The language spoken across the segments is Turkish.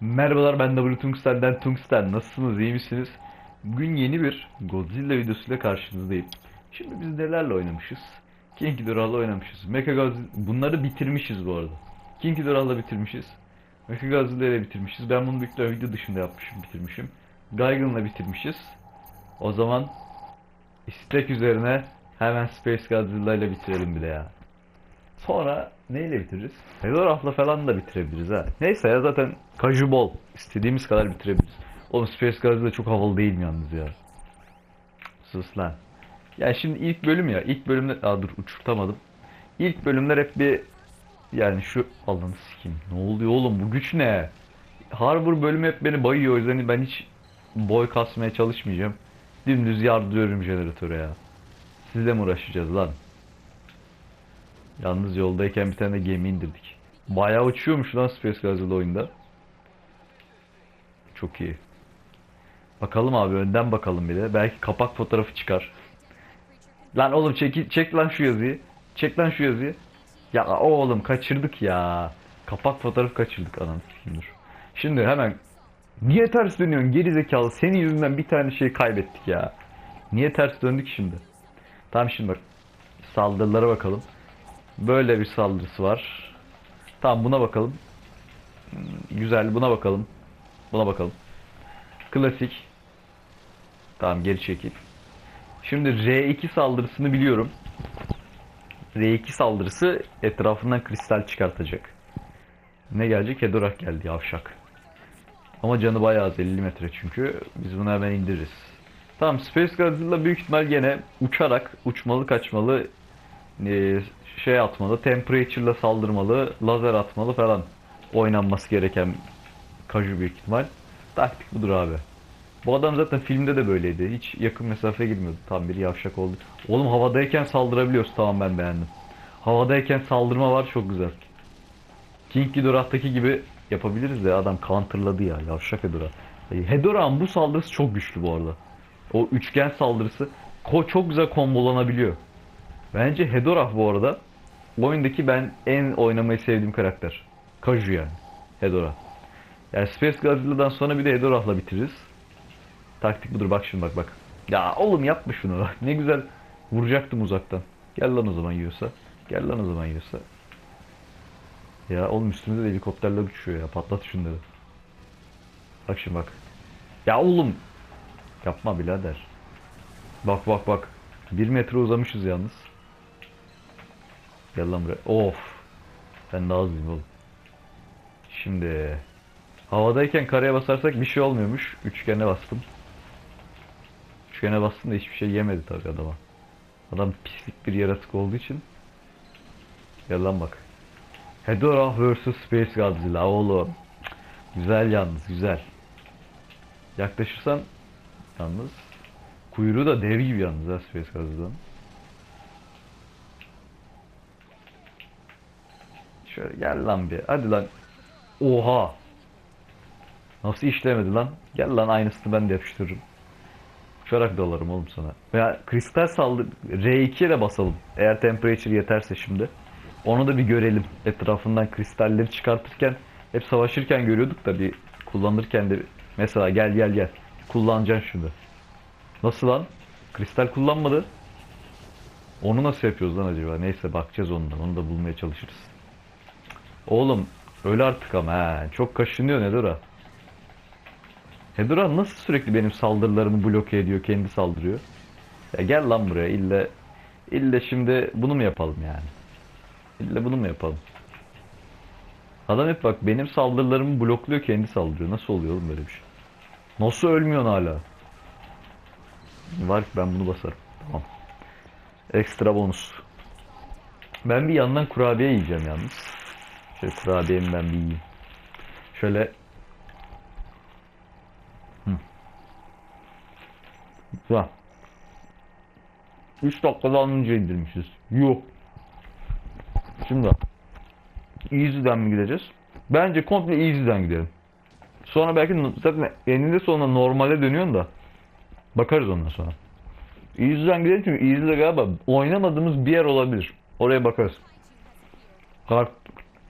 Merhabalar ben W Tungsten'den Tungsten. Nasılsınız? iyi misiniz? Bugün yeni bir Godzilla videosuyla karşınızdayım. Şimdi biz nelerle oynamışız? King Ghidorah'la oynamışız. Mechagodzilla... Bunları bitirmişiz bu arada. King Ghidorah'la bitirmişiz. Mechagodzilla'yla bitirmişiz. Ben bunu büyük video dışında yapmışım, bitirmişim. Gigan'la bitirmişiz. O zaman istek üzerine hemen Space Godzilla ile bitirelim bile ya. Sonra neyle bitiririz? Hedorah'la falan da bitirebiliriz ha. Neyse ya zaten kaju bol. İstediğimiz kadar bitirebiliriz. Oğlum Space Godzilla çok havalı değil mi yalnız ya? Sus lan. Ya şimdi ilk bölüm ya. ilk bölümde... Aa dur uçurtamadım. İlk bölümler hep bir... Yani şu... Allah'ını sikeyim. Ne oluyor oğlum bu güç ne? Harbor bölümü hep beni bayıyor. O yüzden ben hiç boy kasmaya çalışmayacağım. Dümdüz yardırıyorum jeneratöre ya. Sizle mi uğraşacağız lan? Yalnız yoldayken bir tane de gemi indirdik. Bayağı uçuyormuş lan Space Godzilla oyunda. Çok iyi. Bakalım abi önden bakalım bir de. Belki kapak fotoğrafı çıkar. Lan oğlum çek, çek lan şu yazıyı. Çek lan şu yazıyı. Ya oğlum kaçırdık ya. Kapak fotoğrafı kaçırdık anam dur. Şimdi hemen Niye ters dönüyorsun geri zekalı? Senin yüzünden bir tane şey kaybettik ya. Niye ters döndük şimdi? Tamam şimdi bak. Saldırılara bakalım. Böyle bir saldırısı var. Tamam buna bakalım. Hmm, Güzel buna bakalım. Buna bakalım. Klasik. Tamam geri çekil. Şimdi R2 saldırısını biliyorum. R2 saldırısı etrafından kristal çıkartacak. Ne gelecek? Hedorak geldi yavşak. Ama canı bayağı az 50 metre çünkü. Biz bunu hemen indiririz. Tamam Space Godzilla büyük ihtimal gene uçarak uçmalı kaçmalı e, şey atmalı, temperature'la saldırmalı, lazer atmalı falan oynanması gereken kaju büyük ihtimal. Taktik budur abi. Bu adam zaten filmde de böyleydi. Hiç yakın mesafe girmiyordu. Tam bir yavşak oldu. Oğlum havadayken saldırabiliyoruz. Tamam ben beğendim. Havadayken saldırma var çok güzel. King Ghidorah'taki gibi yapabiliriz de adam counterladı ya. Yavşak Hedorah. E, Hedorah'ın bu saldırısı çok güçlü bu arada. O üçgen saldırısı ko çok güzel kombolanabiliyor. Bence Hedorah bu arada oyundaki ben en oynamayı sevdiğim karakter. Kaju yani. Hedorah. Yani Space Godzilla'dan sonra bir de Hedorah'la bitiririz. Taktik budur bak şimdi bak bak. Ya oğlum yapma şunu. ne güzel vuracaktım uzaktan. Gel lan o zaman yiyorsa. Gel lan o zaman yiyorsa. Ya oğlum üstümüzde de helikopterler uçuyor ya. Patlat şunları. Bak şimdi bak. Ya oğlum. Yapma birader. Bak bak bak. Bir metre uzamışız yalnız. Gel lan buraya. Of. Ben daha hızlıyım oğlum. Şimdi. Havadayken karaya basarsak bir şey olmuyormuş. Üçgene bastım. Üçgene bastım da hiçbir şey yemedi tabii adama. Adam pislik bir yaratık olduğu için. Gel lan bak. Hedorah vs Space Godzilla oğlum. Güzel yalnız güzel. Yaklaşırsan yalnız kuyruğu da dev gibi yalnız ha Space Godzilla'nın. Şöyle gel lan bir. Hadi lan. Oha. Nasıl işlemedi lan? Gel lan aynısını ben de yapıştırırım. Uçarak dalarım oğlum sana. Veya kristal saldır R2'ye de basalım. Eğer temperature yeterse şimdi. Onu da bir görelim. Etrafından kristalleri çıkartırken hep savaşırken görüyorduk da bir kullanırken de mesela gel gel gel. Kullanacaksın şunu. Nasıl lan? Kristal kullanmadı. Onu nasıl yapıyoruz lan acaba? Neyse bakacağız ondan. Onu da bulmaya çalışırız. Oğlum öyle artık ama he. Çok kaşınıyor Hedora. Hedora nasıl sürekli benim saldırılarımı bloke ediyor, kendi saldırıyor? Ya gel lan buraya ille ille şimdi bunu mu yapalım yani? İlle bunu mu yapalım? Adam hep bak benim saldırılarımı blokluyor kendi saldırıyor. Nasıl oluyor oğlum böyle bir şey? Nasıl ölmüyorsun hala? Var ki ben bunu basarım. Tamam. Ekstra bonus. Ben bir yandan kurabiye yiyeceğim yalnız. Şöyle kurabiyemi ben bir yiyeyim. Şöyle. Güzel. 3 dakikada anınca indirmişiz. Yok. Şimdi Easy'den mi gideceğiz? Bence komple Easy'den gidelim. Sonra belki zaten eninde sonunda normale dönüyorsun da bakarız ondan sonra. Easy'den gidelim çünkü Easy'de galiba oynamadığımız bir yer olabilir. Oraya bakarız. Hard,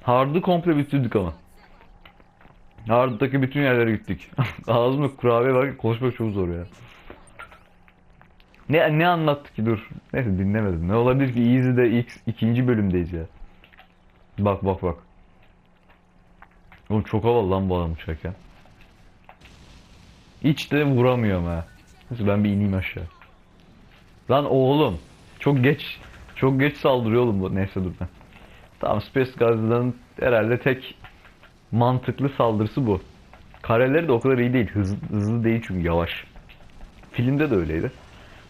hard'ı komple bitirdik ama. Arda'daki bütün yerlere gittik. Ağzımda kurabiye var. Konuşmak çok zor ya. Ne ne anlattı ki dur. Neyse dinlemedim. Ne olabilir ki Easy'de ilk ikinci bölümdeyiz ya. Bak bak bak. Oğlum çok havalı lan bu adam uçarken. Hiç de vuramıyorum ha. Neyse ben bir ineyim aşağı. Lan oğlum. Çok geç. Çok geç saldırıyor oğlum bu. Neyse dur ben. Tamam Space Gazze'ların herhalde tek mantıklı saldırısı bu. Kareleri de o kadar iyi değil. Hızlı, hızlı değil çünkü yavaş. Filmde de öyleydi.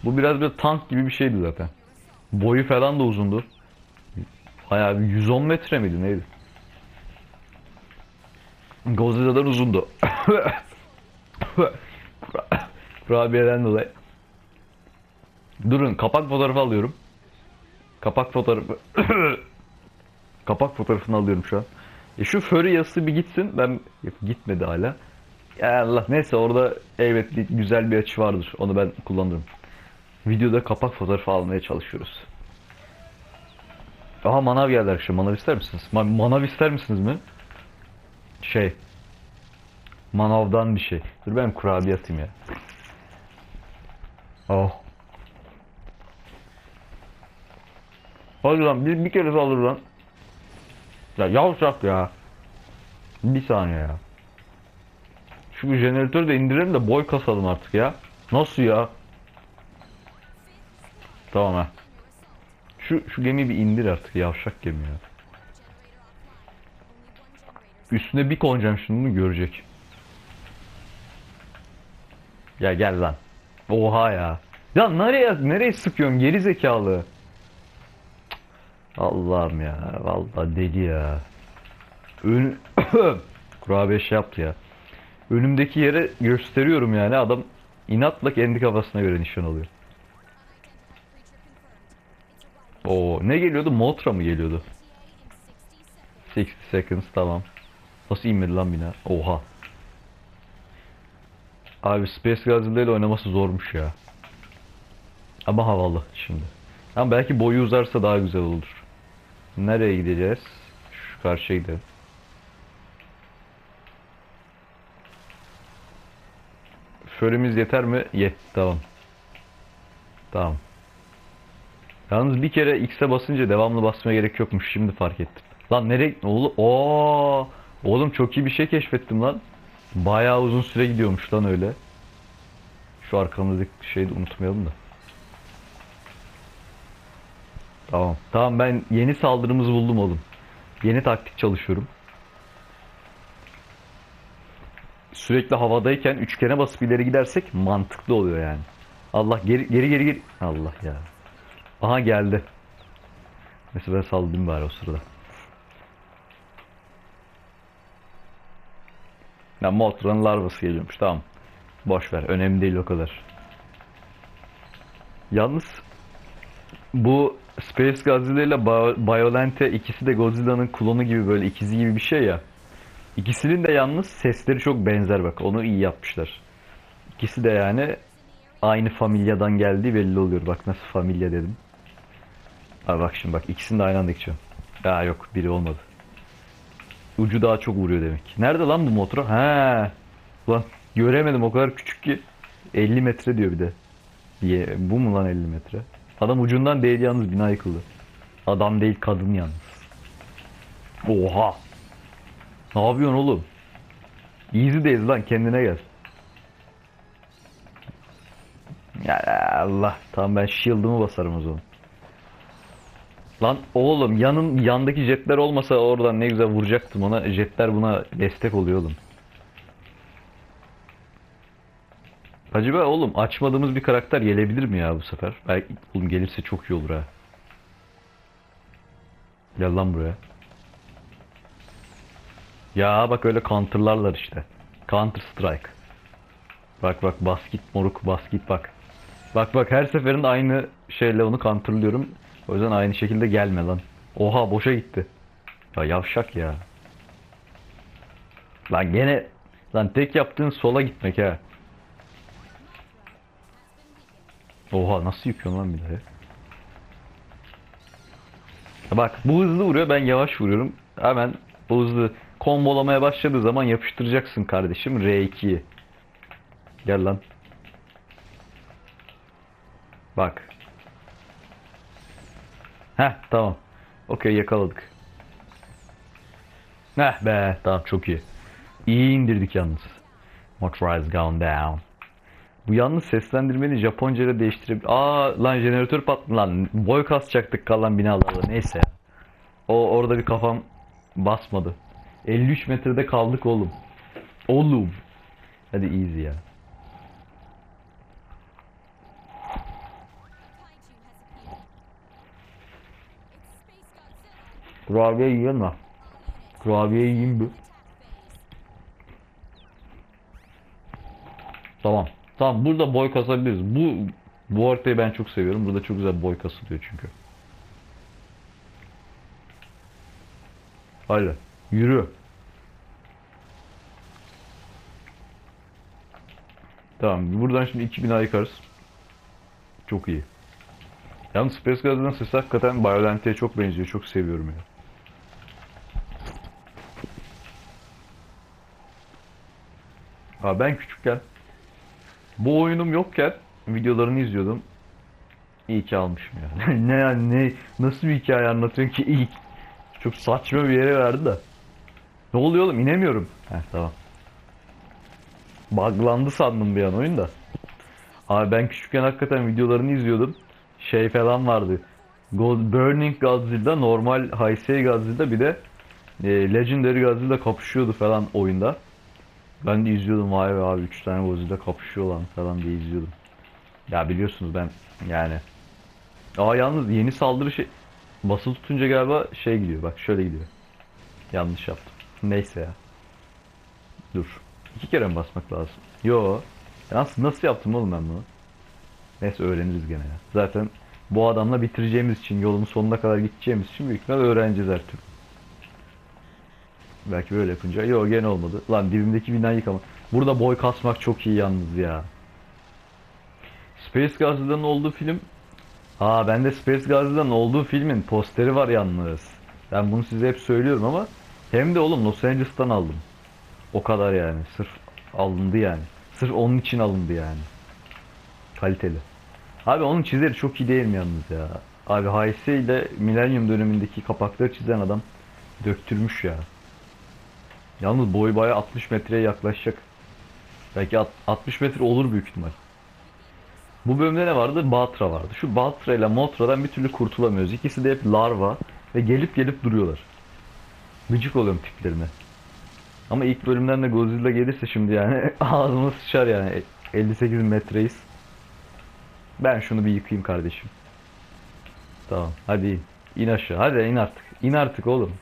Bu biraz böyle tank gibi bir şeydi zaten. Boyu falan da uzundu. Bayağı bir 110 metre miydi neydi? Godzilla'dan uzundu. Kurabiyeden dolayı. Durun kapak fotoğrafı alıyorum. Kapak fotoğrafı. kapak fotoğrafını alıyorum şu an. E şu furry yazısı bir gitsin. Ben gitmedi hala. Ya Allah neyse orada bir- güzel bir açı vardır. Onu ben kullanırım. Videoda kapak fotoğrafı almaya çalışıyoruz. Aha manav geldi arkadaşlar. Manav ister misiniz? Ma- manav ister misiniz mi? Şey. Manavdan bir şey. Dur ben kurabiye atayım ya. Oh. Hadi lan bir, bir kere saldır lan. Ya yavşak ya. Bir saniye ya. Şu jeneratörü de indirelim de boy kasalım artık ya. Nasıl ya? Tamam ha. Şu, şu gemiyi bir indir artık yavşak gemi ya. Üstüne bir konacağım şimdi görecek. Ya gel lan. Oha ya. Ya nereye nereye sıkıyorsun geri zekalı? Allah'ım ya. Vallahi deli ya. Ön... Kurabiye şey yaptı ya. Önümdeki yere gösteriyorum yani adam inatla kendi kafasına göre nişan alıyor. Oo ne geliyordu? Motra mı geliyordu? 60 seconds tamam. Nasıl inmedi lan bina? Oha. Abi Space Godzilla ile oynaması zormuş ya. Ama havalı şimdi. Ama belki boyu uzarsa daha güzel olur. Nereye gideceğiz? Şu karşıya gidelim. Fölümüz yeter mi? Yetti tamam. Tamam. Yalnız bir kere X'e basınca devamlı basmaya gerek yokmuş. Şimdi fark ettim. Lan nereye? Oğlum, Oo, oğlum çok iyi bir şey keşfettim lan. Bayağı uzun süre gidiyormuş lan öyle. Şu arkamızdaki şeyi de unutmayalım da. Tamam. Tamam ben yeni saldırımızı buldum oğlum. Yeni taktik çalışıyorum. Sürekli havadayken üçgene basıp ileri gidersek mantıklı oluyor yani. Allah geri geri geri geri. Allah ya. Aha geldi. Mesela ben sallayayım bari o sırada. Ya Motra'nın larvası geliyormuş tamam. Boş ver önemli değil o kadar. Yalnız bu Space Godzilla ile Bio- Biolante ikisi de Godzilla'nın klonu gibi böyle ikizi gibi bir şey ya. İkisinin de yalnız sesleri çok benzer bak onu iyi yapmışlar. İkisi de yani aynı familyadan geldiği belli oluyor. Bak nasıl familya dedim. Abi bak şimdi bak ikisini de aynı anda geçiyorum. Ya yok biri olmadı. Ucu daha çok vuruyor demek. Nerede lan bu motor? He. Ulan göremedim o kadar küçük ki. 50 metre diyor bir de. Diye. Bu mu lan 50 metre? Adam ucundan değil yalnız bina yıkıldı. Adam değil kadın yalnız. Oha. Ne yapıyorsun oğlum? Easy'deyiz lan kendine gel. Ya Allah. Tamam ben shield'ımı basarım o zaman. Lan oğlum yanın yandaki jetler olmasa oradan ne güzel vuracaktım ona. Jetler buna destek oluyor oğlum. Acaba oğlum açmadığımız bir karakter gelebilir mi ya bu sefer? Belki oğlum gelirse çok iyi olur ha. Gel lan buraya. Ya bak öyle counterlarlar işte. Counter strike. Bak bak basket moruk basket bak. Bak bak her seferinde aynı şeyle onu counterlıyorum. O yüzden aynı şekilde gelme lan. Oha boşa gitti. Ya yavşak ya. Lan gene lan tek yaptığın sola gitmek ha. Oha nasıl yıkıyorsun lan bir de? Bak bu hızlı vuruyor ben yavaş vuruyorum. Hemen bu hızlı Kombolamaya başladığı zaman yapıştıracaksın kardeşim R2'yi. Gel lan. Bak. Heh tamam. Okey yakaladık. Heh be tamam çok iyi. İyi indirdik yalnız. Motorized gone down. Bu yalnız seslendirmeni Japonca ile değiştirebilir. Aa lan jeneratör patladı lan. Boy kasacaktık kalan binalarda. Neyse. O orada bir kafam basmadı. 53 metrede kaldık oğlum. Oğlum. Hadi easy ya. Kurabiye yiyelim mi? Kurabiye yiyeyim bir. Tamam. Tamam burada boy kasabiliriz. Bu bu haritayı ben çok seviyorum. Burada çok güzel boy kasılıyor çünkü. Hadi yürü. Tamam buradan şimdi iki bina yıkarız. Çok iyi. Yalnız Space Gaz'ın sesi hakikaten Biolante'ye çok benziyor. Çok seviyorum ya. Ha ben küçükken bu oyunum yokken videolarını izliyordum. İyi ki almışım ya. ne yani ne nasıl bir hikaye anlatıyorsun ki ilk çok saçma bir yere verdi de. Ne oluyor oğlum inemiyorum. Heh tamam. Buglandı sandım bir an oyun da. Abi ben küçükken hakikaten videolarını izliyordum. Şey falan vardı. God, Burning Godzilla, normal Heisei Godzilla bir de e, Legendary Godzilla kapışıyordu falan oyunda. Ben de izliyordum vay be abi 3 tane Godzilla kapışıyor lan falan diye izliyordum. Ya biliyorsunuz ben yani. Aa yalnız yeni saldırı şey basılı tutunca galiba şey gidiyor bak şöyle gidiyor. Yanlış yaptım. Neyse ya. Dur. İki kere mi basmak lazım? Yo. Yalnız nasıl yaptım oğlum ben bunu? Neyse öğreniriz gene ya. Zaten bu adamla bitireceğimiz için yolun sonuna kadar gideceğimiz için büyük ihtimal öğreneceğiz her. Belki böyle yapınca. Yok gene olmadı. Lan dibimdeki binayı yıkama. Burada boy kasmak çok iyi yalnız ya. Space Godzilla'nın olduğu film. Aa bende Space Godzilla'nın olduğu filmin posteri var yalnız. Ben bunu size hep söylüyorum ama hem de oğlum Los Angeles'tan aldım. O kadar yani. Sırf alındı yani. Sırf onun için alındı yani. Kaliteli. Abi onun çizeri çok iyi değil mi yalnız ya? Abi Heisei ile Millennium dönemindeki kapakları çizen adam döktürmüş ya. Yalnız boy baya 60 metreye yaklaşacak. Belki alt- 60 metre olur büyük ihtimal. Bu bölümde ne vardı? Batra vardı. Şu Batra ile Motra'dan bir türlü kurtulamıyoruz. İkisi de hep larva ve gelip gelip duruyorlar. Gıcık oluyorum tiplerine. Ama ilk bölümden de Godzilla gelirse şimdi yani ağzıma sıçar yani. 58 metreyiz. Ben şunu bir yıkayayım kardeşim. Tamam hadi. İn aşağı. Hadi in artık. İn artık oğlum.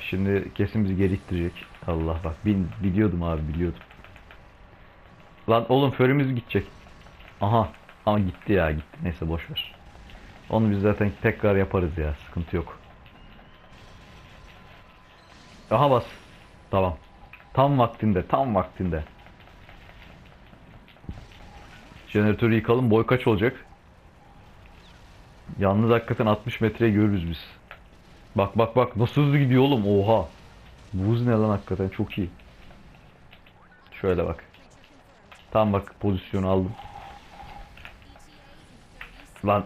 Şimdi kesin bizi geri ittirecek. Allah bak bin, biliyordum abi biliyordum. Lan oğlum förümüz gidecek. Aha ama gitti ya gitti. Neyse boş ver. Onu biz zaten tekrar yaparız ya. Sıkıntı yok. Aha bas. Tamam. Tam vaktinde, tam vaktinde. Jeneratörü yıkalım. Boy kaç olacak? Yalnız hakikaten 60 metreye görürüz biz. Bak bak bak nasıl hızlı gidiyor oğlum. Oha. Bu hız ne lan hakikaten çok iyi. Şöyle bak. Tam bak pozisyonu aldım. Lan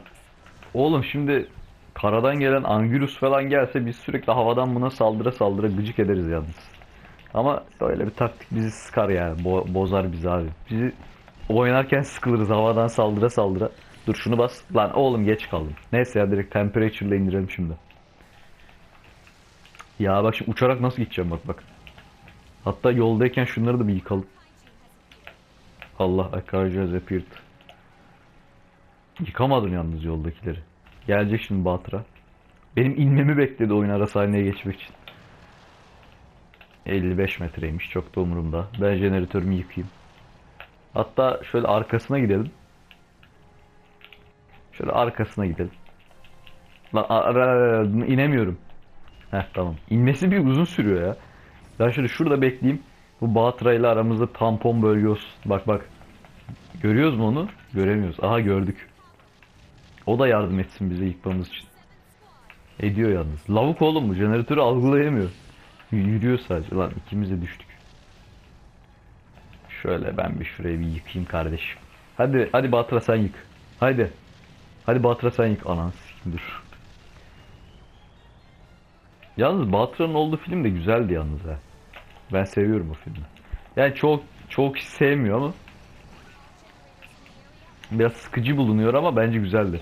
oğlum şimdi karadan gelen Angulus falan gelse biz sürekli havadan buna saldıra saldıra gıcık ederiz yalnız. Ama böyle bir taktik bizi sıkar yani. Bo- bozar bizi abi. Bizi oynarken sıkılırız havadan saldıra saldıra. Dur şunu bas. Lan oğlum geç kaldım. Neyse ya direkt temperature ile indirelim şimdi. Ya bak şimdi uçarak nasıl gideceğim bak bak. Hatta yoldayken şunları da bir yıkalım. Allah Akarca appeared. Yıkamadım yalnız yoldakileri. Gelecek şimdi Batra. Benim inmemi bekledi oyun arası haline geçmek için. 55 metreymiş çok da umurumda. Ben jeneratörümü yıkayayım. Hatta şöyle arkasına gidelim. Şöyle arkasına gidelim. Lan inemiyorum. Heh tamam. İnmesi bir uzun sürüyor ya. Ben şöyle şurada bekleyeyim. Bu Batra ile aramızda tampon bölge olsun. Bak bak. Görüyoruz mu onu? Göremiyoruz. Aha gördük. O da yardım etsin bize yıkmamız için. Ediyor yalnız. Lavuk oğlum bu. Jeneratörü algılayamıyor. Y- Yürüyor sadece. Lan ikimiz de düştük. Şöyle ben bir şurayı bir yıkayayım kardeşim. Hadi hadi Batıra sen yık. Haydi. Hadi Batıra sen yık. Anan sikim dur. Yalnız Batıra'nın olduğu film de güzeldi yalnız ha. Ben seviyorum o filmi. Yani çok çok kişi sevmiyor ama biraz sıkıcı bulunuyor ama bence güzeldi.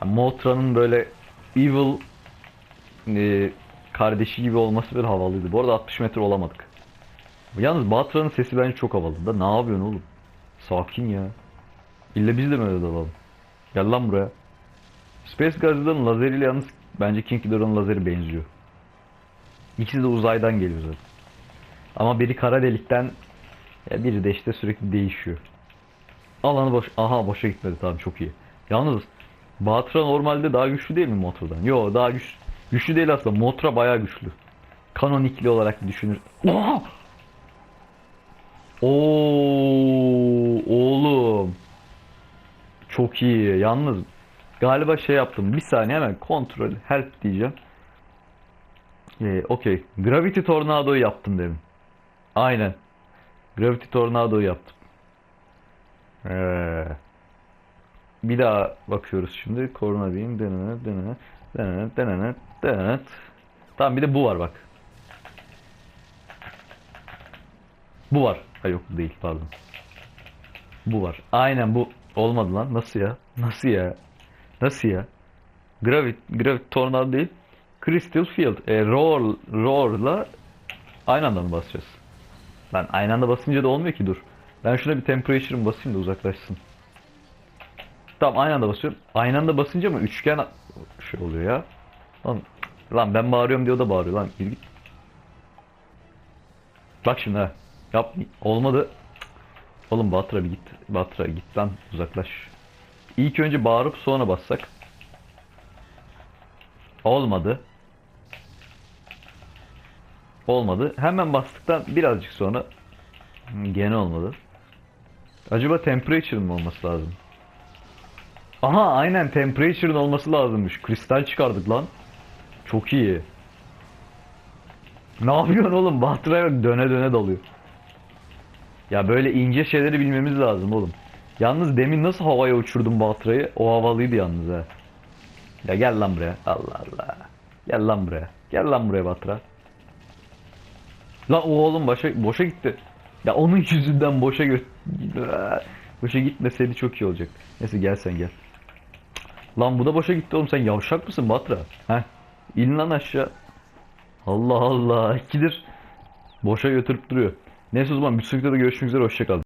Ya Motra'nın böyle evil e, kardeşi gibi olması bir havalıydı. Bu arada 60 metre olamadık. Yalnız Batra'nın sesi bence çok havalı. Da ne yapıyorsun oğlum? Sakin ya. İlle biz de mi öyle dalalım? Gel lan buraya. Space Gazze'den lazeriyle yalnız bence King Ghidorah'ın lazeri benziyor. İkisi de uzaydan geliyor zaten. Ama biri kara delikten biri de işte sürekli değişiyor. Alanı boş. Aha boşa gitmedi tamam çok iyi. Yalnız Batra normalde daha güçlü değil mi Motra'dan? Yo daha güç, güçlü değil aslında. Motra bayağı güçlü. Kanonikli olarak düşünür. Oha! Oo, oğlum. Çok iyi. Yalnız galiba şey yaptım. Bir saniye hemen kontrol help diyeceğim. Ee, Okey. Gravity Tornado'yu yaptım demin. Aynen. Gravity Tornado'yu yaptım. Ee, bir daha bakıyoruz şimdi. Korona beam. Denene, denene, denene, denene, denene. Tamam bir de bu var bak. Bu var. Ha yok değil pardon. Bu var. Aynen bu. Olmadı lan. Nasıl ya? Nasıl ya? Nasıl ya? Gravit, Gravit Tornado değil. Crystal Field. E, roar, Roar'la aynı anda mı basacağız? Ben aynı anda basınca da olmuyor ki dur. Ben şuna bir temperature'ım basayım da uzaklaşsın. Tamam aynı anda basıyorum. Aynı anda basınca mı üçgen şey oluyor ya. Lan, lan ben bağırıyorum diye o da bağırıyor lan. Bak şimdi ha. Yap. Olmadı. Oğlum Batra bir git. Batra git lan uzaklaş. İlk önce bağırıp sonra bassak. Olmadı. Olmadı. Hemen bastıktan birazcık sonra gene olmadı. Acaba temperature'ın mı olması lazım? Aha aynen temperature'ın olması lazımmış. Kristal çıkardık lan. Çok iyi. Ne yapıyorsun oğlum? Bahtır'a döne döne dalıyor. Ya böyle ince şeyleri bilmemiz lazım oğlum. Yalnız demin nasıl havaya uçurdum Bahtır'ı? O havalıydı yalnız ha. Ya gel lan buraya. Allah Allah. Gel lan buraya. Gel lan buraya Batra. Lan o oğlum boşa, boşa gitti. Ya onun yüzünden boşa gö boşa gitmeseydi çok iyi olacak. Neyse gel sen gel. Lan bu da boşa gitti oğlum sen yavşak mısın Batra? Heh. İn lan aşağı. Allah Allah. İkidir. Boşa götürüp duruyor. Neyse o zaman bir sonraki görüşmek üzere. Hoşçakalın.